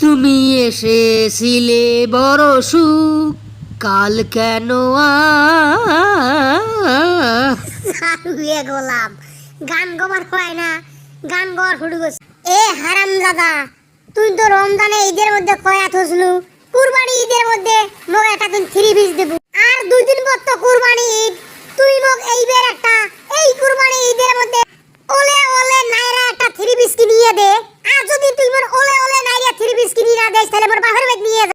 তুমি এসেছিলে বড় সুখ, কাল কেন হারুয়ে গোলাম, গান গবার হয় না, গান গবার শুরু করছে এ হারাম দাদা তুই তো রমজানে ঈদের মধ্যে কয়া থসলু, কুরবানি ঈদের মধ্যে মোক একটা দিন থ্রি পিস দেবু। আর দুই দিন পর তো কুরবানি ঈদ, তুই মোক এইবার একটা এই কুরবানি ঈদের মধ্যে ওলে ওলে নাইরা একটা থ্রি পিস কিনিয়ে দে আর যদি তুই মোর ওলে ওলে নাইরা থ্রি পিস কিনিয়ে না দেস তাহলে মোর বাপের বেগ নিয়ে যা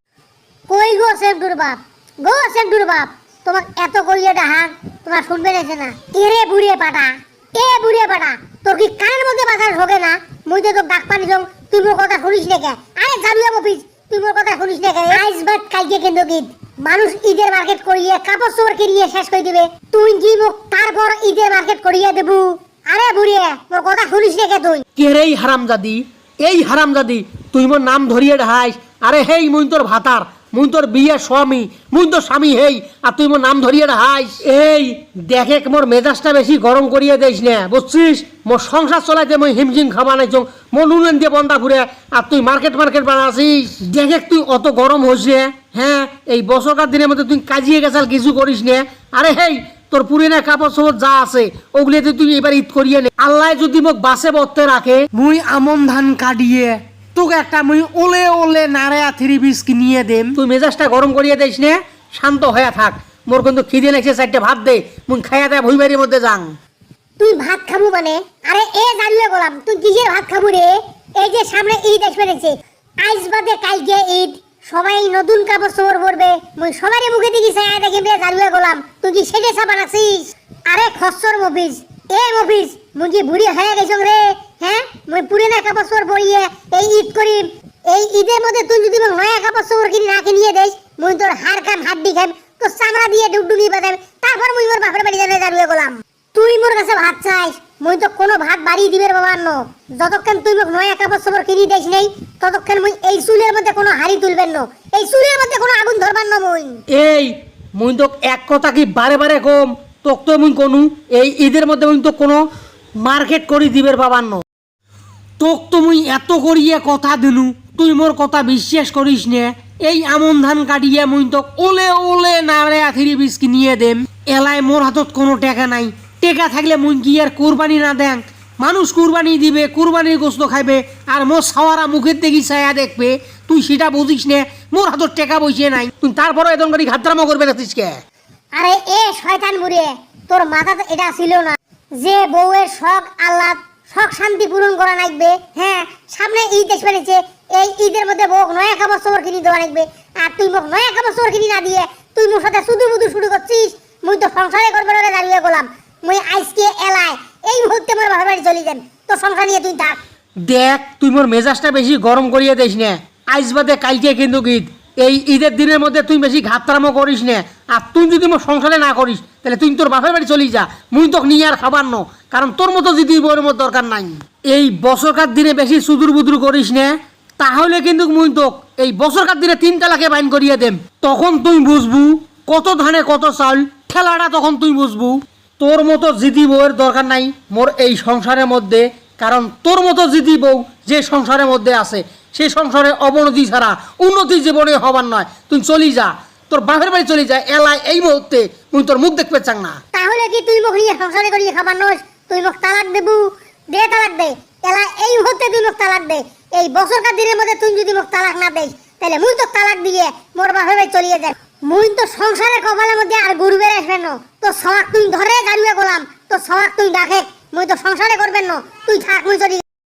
কই গো সেন্টুর বাপ গো সেন্টুর বাপ তোমাক এত তোমার শুনবে না এরে বুড়িয়ে পাটা, এ বুড়িয়ে পাটা, তোর কি কানের মধ্যে ঢোকে না? মুই তো তোর ডাক পানি তুই মোর কথা শুনিস তুই মোর কথা শুনিস আইস বাদ কালকে কিন্তু ঈদ। মানুষ ঈদের মার্কেট করিয়ে কাপড় চোপড় কিনিয়ে শেষ করে দিবে। তুই কি মোক তারপর ঈদের মার্কেট করিয়ে দেবু। আরে বুড়িয়ে, মোর কথা শুনিস না কে তুই? কে রে হারামজাদি? এই হারামজাদি, তুই মোর নাম ধরিয়ে ঢাইস আরে হেই মুই তোর ভাতার মুই তোর বিয়ে স্বামী মুই তোর স্বামী হেই আর তুই মোর নাম ধরিয়ে ঢাইস এই দেখে মোর মেজাজটা বেশি গরম করিয়ে দেইস না বুঝছিস? মোর সংসার চলাইতে মই হিমজিম খাবা নাই মোর নুন দিয়ে বন্ধা ঘুরে আর তুই মার্কেট মার্কেট বানাছিস দেখে তুই অত গরম হইছে হ্যাঁ? এই বছরকার দিনের মধ্যে তুই কাজিয়ে গেছাল কিছু করিস নে। আরে হেই তোর পুরিনা কাপড় চোপড় যা আছে ওগুলিতে তুই এবার ঈদ করিয়ে নে। আল্লাহ যদি মোক বাসে বত্তে রাখে মুই আমন ধান কাটিয়ে তোকে একটা মুই ওলে ওলে নাড়া থ্রি পিস কিনিয়ে দেম। তুই মেজাজটা গরম করিয়ে দিস নে শান্ত হয়ে থাক। মোর কিন্তু খিদে লাগছে চারটে ভাত দে মুই খাইয়া দেয় ভুইবাড়ির মধ্যে যাং। তুই ভাত খাব মানে? আরে এ জানিয়ে গেলাম তুই কিসের ভাত খাব রে? এই যে সামনে ঈদ আসবে দেখছে। আইস বাদে কালকে ঈদ। সবাই নতুন কাপড় চোপড় পরবে। মুই সবারই মুখে দেখি চাই দেখি রে জানিয়ে গেলাম তুই কি সেটে চাপা রাখছিস আরে খসর মফিস এ মফিস মুই কি বুড়ি হয়ে গেছ রে? হ্যাঁ? মুই পুরিনা কাপড় চোপড় পরিয়ে এই ঈদ করিম এই ঈদের মধ্যে তুই যদি মোক নয়া কাপড় চোপড় কিনে না কিনিয়ে দেস, মুই তোর হাড় কাম হাড্ডি খাম, তোর চামড়া দিয়ে ডুগডুগি বাজাম, তারপর মুই মোর বাপের বাড়ি জানে জানিয়ে গেলাম। তুই মোর কাছে ভাত চাইস, মুই তো কোনো ভাত বাড়ি দিবের বাবা ন যতক্ষণ তুই মোক নয়া কাপড় চোপড় কিনি দিস নেই, ততক্ষণ মুই এই চুলের মধ্যে কোনো হাড়ি তুলবেন ন। এই চুলের মধ্যে কোনো আগুন ধরবার ন মুই। এই, মুই তো এক কথা কি বারে বারে কম, তোক তো মুই কোনো, এই ঈদের মধ্যে মুই তো কোনো মার্কেট করি দিবের বাবার ন তোক তো মুই এত করিয়ে কথা দিলু, তুই মোর কথা বিশ্বাস করিস নে। এই আমন ধান কাটিয়ে মুই তো ওলে ওলে নাড়ে আথিরি বিষ কিনিয়ে দেম। এলায় মোর হাতত কোনো টাকা নাই। টেকা থাকলে মুই কি আর কোরবানি না দেন মানুষ কুরবানি দিবে, কুরবানির গোস্ত খাইবে, আর মোর সাওয়ারা মুখের দেখি ছায়া দেখবে। তুই সেটা বুঝিস নে, মোর হাতত টেকা বইছে নাই। তুই তারপরে এদন করি ঘাতরামো করবে দেখছিস কে? আরে এ শয়তান বুড়ে, তোর মাথাতে এটা ছিল না। যে বউয়ের শখ আহ্লাদ শখ শান্তি পূরণ করা লাগবে। হ্যাঁ সামনে ঈদ এসে পেরেছে এই ঈদের মধ্যে বউ নয়া কাপড় চোপড় কিনে দেওয়া লাগবে। আর তুই মোক নয়া কাপড় চোপড় কিনে না দিয়ে তুই মোর সাথে শুধু মুধু শুরু করছিস। মুই তো সংসারে করবে না দাঁড়িয়ে গেলাম। মুই আজকে এলাই। এই মুহূর্তে মোর বাবার বাড়ি চলে যান। তো সংসার নিয়ে তুই থাক। দেখ, তুই মোর মেজাজটা বেশি গরম করিয়ে দিস না। আইস বাদে কালকে কিন্তু ঈদ। এই ঈদের দিনের মধ্যে তুই বেশি ঘাতরামো করিস না। আর তুই যদি মোর সংসারে না করিস, তাহলে তুই তোর বাপের বাড়ি চলি যা। মুই তোকে নিয়ে আর খাবার ন, কারণ তোর মতো যদি বউয়ের মতো দরকার নাই। এই বছরকার দিনে বেশি সুদূর বুদুর করিস না, তাহলে কিন্তু মুই তোক এই বছরকার দিনে তিন তালাকে বাইন করিয়ে দেম। তখন তুই বুঝবু, কত ধানে কত চাউল ঠেলাটা তখন তুই বুঝবু। তোর মতো জিদি বউয়ের দরকার নাই মোর এই সংসারের মধ্যে, কারণ তোর মতো জিদি বউ যে সংসারের মধ্যে আছে সেই সংসারে অবনতি ছাড়া উন্নতি জীবনে হবার নয়। তুই চলি যা। তোর বাপের বাড়ি চলি যা এলাই এই মুহূর্তে তুই তোর মুখ দেখতে চাং না। তাহলে কি তুই মুখ নিয়ে সংসারে করিয়ে খাবার নস? তুই মোক তালাক দেবু? দে তালাক দে। এলা এই মুহূর্তে তুই মোক তালাক দে। এই বছরকার দিনের মধ্যে তুই যদি মোক তালাক না দেস, তাহলে মুই তো তালাক দিয়ে মোর বাপের বাড়ি চলিয়ে যাই। মুই তো সংসারের কপালের মধ্যে আর গরু বেড়ে আসবেন তো সবাক তুই ধরে গাড়িয়ে গোলাম। তো সবাক তুই ডাকে। মুই তো সংসারে করবেন না। তুই থাক, মুই চলি